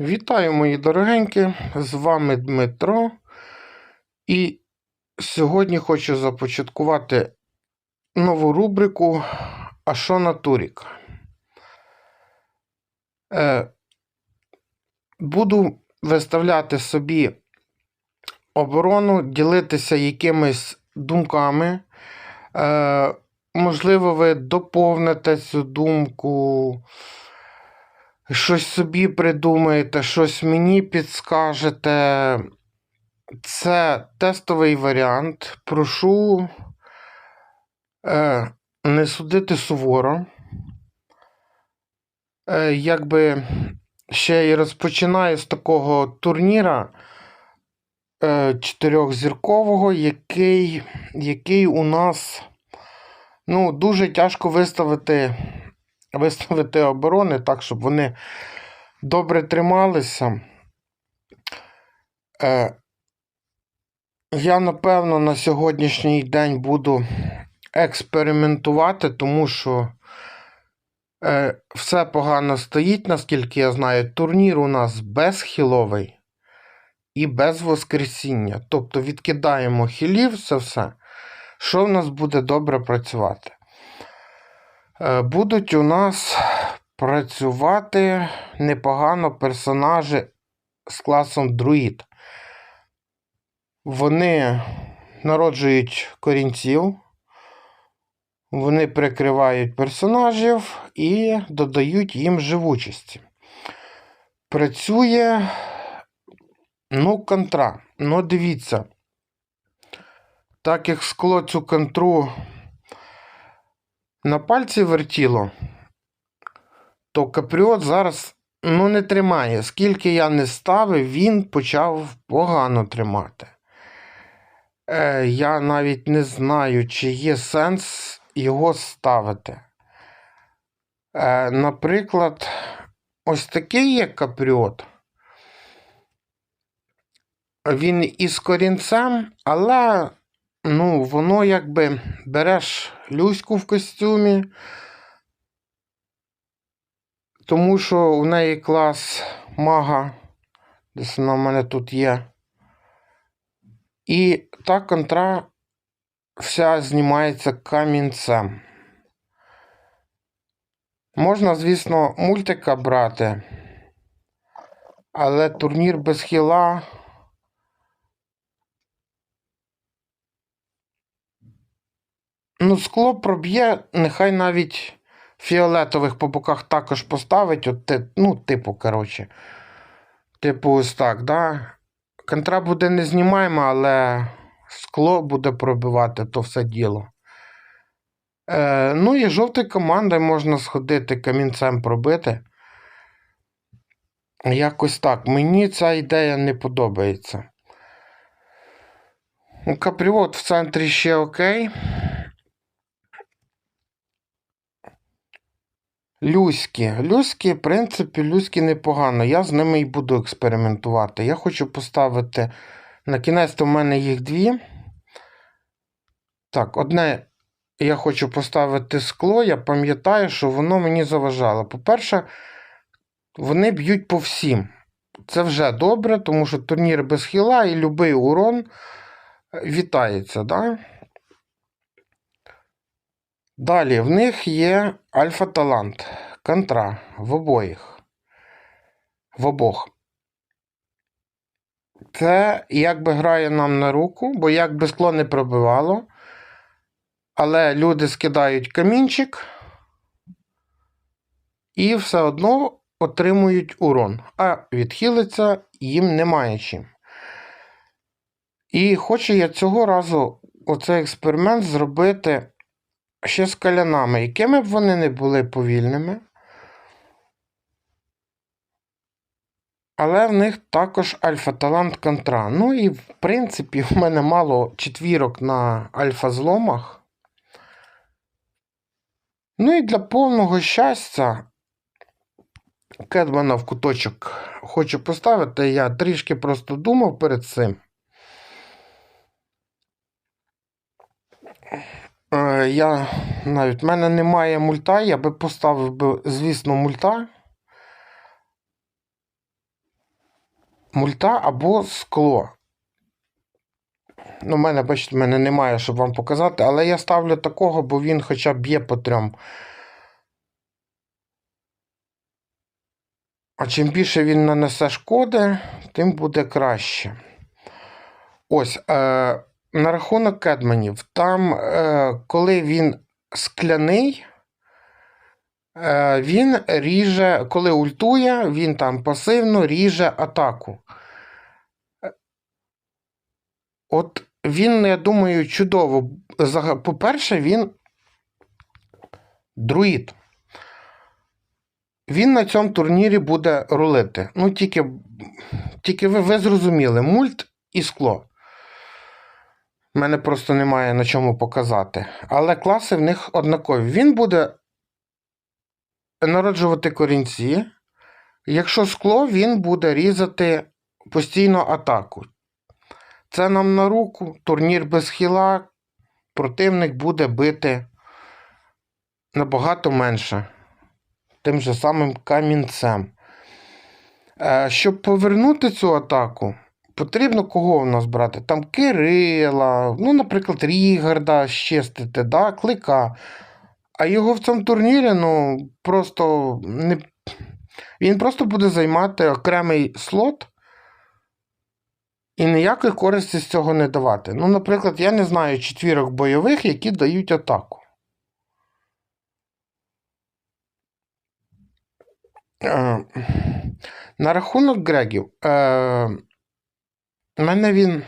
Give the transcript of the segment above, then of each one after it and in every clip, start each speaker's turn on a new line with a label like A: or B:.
A: Вітаю, мої дорогенькі! З вами Дмитро. І сьогодні хочу започаткувати нову рубрику А що на турік? Е, буду виставляти собі оборону, ділитися якимись думками. Е, можливо, ви доповните цю думку щось собі придумаєте, щось мені підскажете. Це тестовий варіант. Прошу е, не судити суворо. Е, якби ще й розпочинаю з такого турніра е, чотирьохзіркового, який, який у нас ну, дуже тяжко виставити виставити оборони так, щоб вони добре трималися. Е, Я, напевно, на сьогоднішній день буду експериментувати, тому що е, все погано стоїть, наскільки я знаю. Турнір у нас безхіловий і без воскресіння. Тобто відкидаємо хілів, це все. Що в нас буде добре працювати? Е, Будуть у нас працювати непогано персонажі з класом друїд. Вони народжують корінців, вони прикривають персонажів і додають їм живучості. Працює, ну, контра. Ну, дивіться, так як скло цю контру на пальці вертіло, то капріот зараз ну, не тримає. Скільки я не ставив, він почав погано тримати. Е, Я навіть не знаю, чи є сенс його ставити. Е, Наприклад, ось такий є капріот. Він із корінцем, але ну, воно якби береш Люську в костюмі, тому що у неї клас мага, десь вона в мене тут є. І та контра вся знімається камінцем. Можна, звісно, мультика брати, але турнір без хіла. Ну, скло проб'є, нехай навіть фіолетових по боках також поставить. От, ну, типу, коротше. Типу, ось так, да? Контра буде не знімаємо, але скло буде пробивати то все діло. Е, ну і жовтою командою можна сходити камінцем пробити. Якось так. Мені ця ідея не подобається. Ну, Капріот в центрі ще окей. Люськи. Люськи, в принципі, люськи непогано. Я з ними і буду експериментувати. Я хочу поставити. На кінець то в мене їх дві. Так, одне я хочу поставити скло. Я пам'ятаю, що воно мені заважало. По-перше, вони б'ють по всім. Це вже добре, тому що турнір без хіла і будь-який урон вітається. Да? Далі, в них є альфа-талант, контра в обоїх. В обох. Це якби грає нам на руку, бо як би скло не пробивало. Але люди скидають камінчик і все одно отримують урон. А відхилиться їм немає чим. І хочу я цього разу оцей експеримент зробити ще з калянами, якими б вони не були повільними. Але в них також альфа-талант контра. Ну і, в принципі, в мене мало четвірок на альфа-зломах. Ну і для повного щастя, Кедмана в куточок хочу поставити. Я трішки просто думав перед цим. Е, Я навіть в мене немає мульта, я би поставив звісно, мульта. мульта або скло. Ну, в мене, бачите, в мене немає, щоб вам показати, але я ставлю такого, бо він хоча б б'є по трьом. А чим більше він нанесе шкоди, тим буде краще. Ось, е, на рахунок кедманів. Там, е, коли він скляний, е, він ріже, коли ультує, він там пасивно ріже атаку. Е, От він, я думаю, чудово. По-перше, він друїд. Він на цьому турнірі буде рулити. Ну, тільки, тільки ви, ви зрозуміли, мульт і скло. Мене просто немає на чому показати. Але класи в них однакові. Він буде народжувати корінці. Якщо скло, він буде різати постійно атаку. Це нам на руку, турнір без хіла, противник буде бити набагато менше. Тим же самим камінцем. Е, Щоб повернути цю атаку, потрібно кого у нас брати? Там Кирила, ну, наприклад, Рігарда щистити, да, клика. А його в цьому турнірі, ну, просто не. Він просто буде займати окремий слот і ніякої користі з цього не давати. Ну, наприклад, я не знаю четвірок бойових, які дають атаку. Е, На рахунок Грегів. Е, мене він.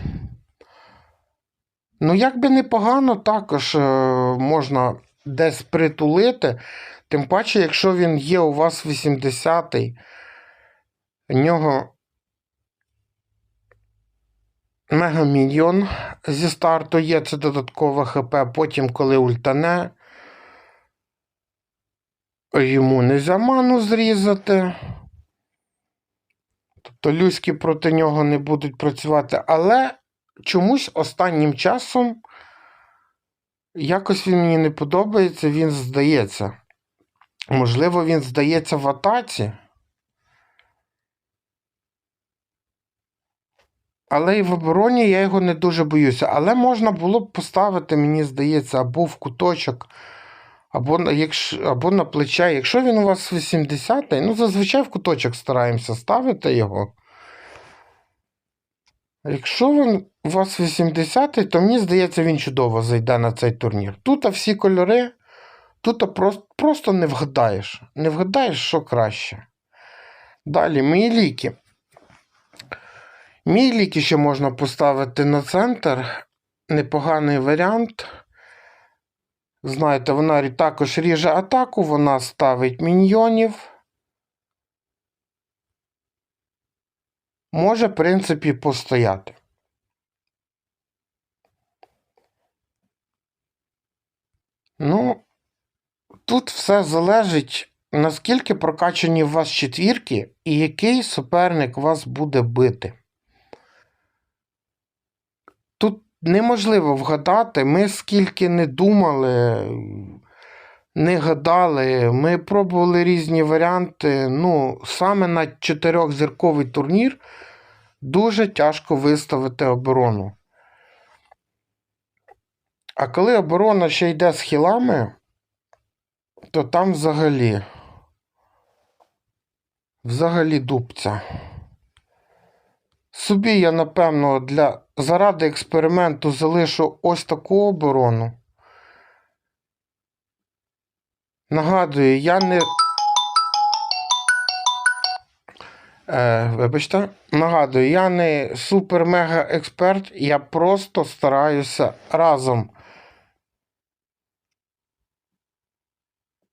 A: Ну, як би непогано, також е, можна десь притулити. Тим паче, якщо він є у вас 80-й, в нього мегамільйон зі старту є, це додаткове ХП. Потім, коли ультане, йому не ману зрізати. Тобто люськи проти нього не будуть працювати. Але чомусь останнім часом якось він мені не подобається, він здається. Можливо, він здається в атаці. Але і в обороні я його не дуже боюся. Але можна було б поставити, мені здається, або в куточок, або на, якщо, або на плече. Якщо він у вас 80-й, ну зазвичай в куточок стараємося ставити його. Якщо він у вас 80-й, то мені здається, він чудово зайде на цей турнір. Тут всі кольори, тут просто, просто не вгадаєш. Не вгадаєш, що краще. Далі, мої ліки. Мій ліки ще можна поставити на центр. Непоганий варіант. Знаєте, вона також ріже атаку, вона ставить міньйонів. Може, в принципі, постояти. Ну, тут все залежить, наскільки прокачані у вас четвірки і який суперник вас буде бити. Тут неможливо вгадати. Ми скільки не думали, не гадали, ми пробували різні варіанти. Ну, саме на чотирьохзірковий турнір дуже тяжко виставити оборону. А коли оборона ще йде з хілами, то там взагалі. Взагалі дубця. Собі я, напевно, для заради експерименту залишу ось таку оборону. Нагадую, я не. Е, вибачте, нагадую, я не супер-мега-експерт, я просто стараюся разом.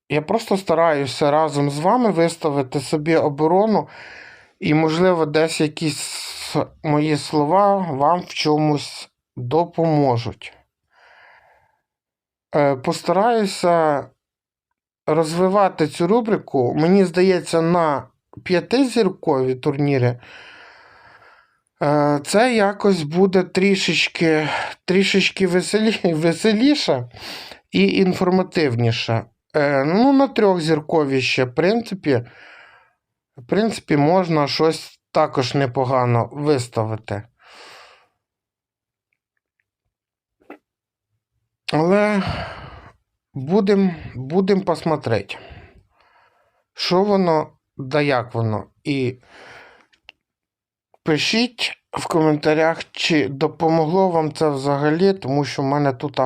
A: Я просто стараюся разом з вами виставити собі оборону, і, можливо, десь якісь мої слова вам в чомусь допоможуть. Е, Постараюся розвивати цю рубрику. Мені здається, на п'ятизіркові турніри. е, Це якось буде трішечки, трішечки веселі, веселіше і інформативніше. Е, Ну, на трьохзіркові ще, в принципі, в принципі, можна щось також непогано виставити. Але будемо будем посмотреть, що воно да як воно. І пишіть в коментарях, чи допомогло вам це взагалі, тому що в мене тут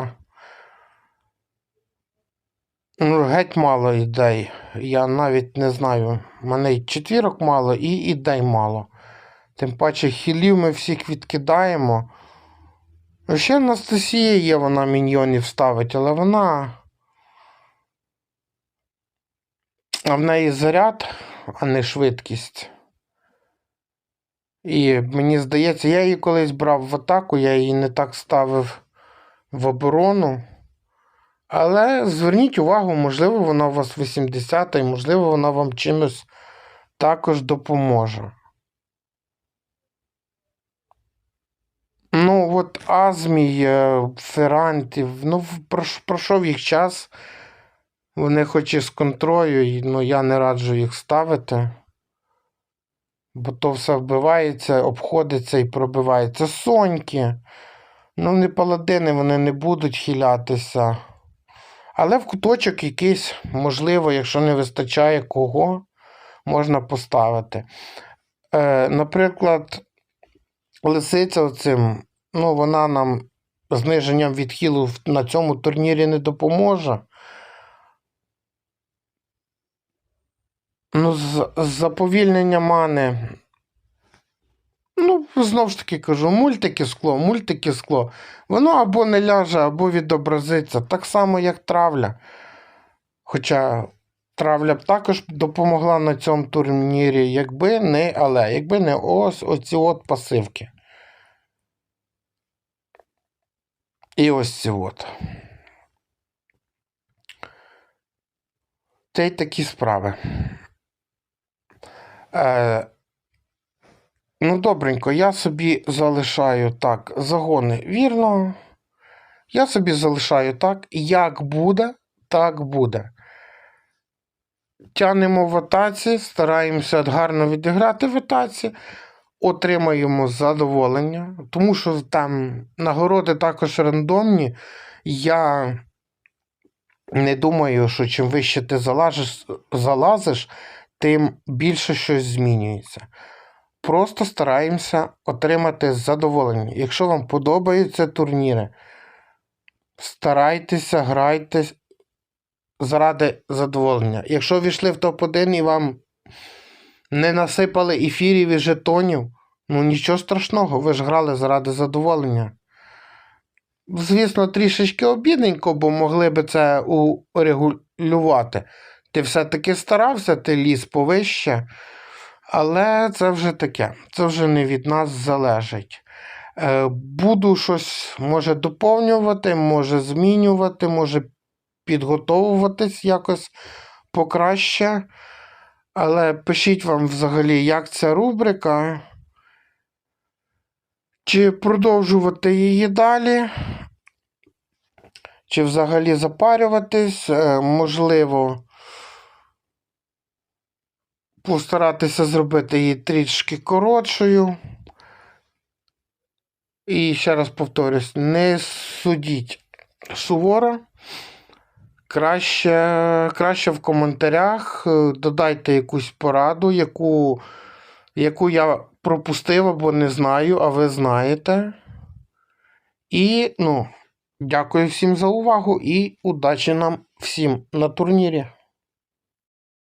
A: ну, геть мало ідей. Я навіть не знаю. Мене і четвірок мало, і ідей мало. Тим паче хілів ми всіх відкидаємо. Ще Анастасія є, вона міньйонів ставить, але вона. А в неї заряд, а не швидкість. І мені здається, я її колись брав в атаку, я її не так ставив в оборону. Але зверніть увагу, можливо, вона у вас 80 і можливо, вона вам чимось також допоможе. Ну, от Азмій, е, Феррантів, ну, пройшов їх час. Вони хоч і з контрою, ну я не раджу їх ставити. Бо то все вбивається, обходиться і пробивається. Соньки. Ну, не паладини, вони не будуть хилятися. Але в куточок якийсь, можливо, якщо не вистачає кого, можна поставити. Е, наприклад, лисиця оцим, ну, вона нам зниженням відхилу на цьому турнірі не допоможе. Ну, з, з заповільнення мани. Ну, знову ж таки кажу, мультики скло, мультики скло. Воно або не ляже, або відобразиться. Так само, як травля. Хоча травля б також допомогла на цьому турнірі, якби не, але якби не ось оці от пасивки. І ось ці от. Це й такі справи. Е, ну, добренько, я собі залишаю так загони вірно. Я собі залишаю так. Як буде, так буде. Тянемо в атаці, стараємося гарно відіграти в атаці, отримаємо задоволення, тому що там нагороди також рандомні. Я не думаю, що чим вище ти залазиш, залазиш, тим більше щось змінюється. Просто стараємося отримати задоволення. Якщо вам подобаються турніри, старайтеся, грайте заради задоволення. Якщо війшли в топ-1 і вам не насипали ефірів і жетонів, ну нічого страшного, ви ж грали заради задоволення. Звісно, трішечки обідненько, бо могли би це урегулювати. Ти все-таки старався, ти ліз повище, але це вже таке, це вже не від нас залежить. Е, Буду щось може доповнювати, може змінювати, може підготовуватись якось покраще. Але пишіть вам взагалі, як ця рубрика. Чи продовжувати її далі? Чи взагалі запарюватись? Е, Можливо, постаратися зробити її трішки коротшою. І ще раз повторюсь, не судіть суворо. Краще, краще в коментарях е, додайте якусь пораду, яку, яку я пропустив або не знаю, а ви знаєте. І, ну, дякую всім за увагу і удачі нам всім на турнірі.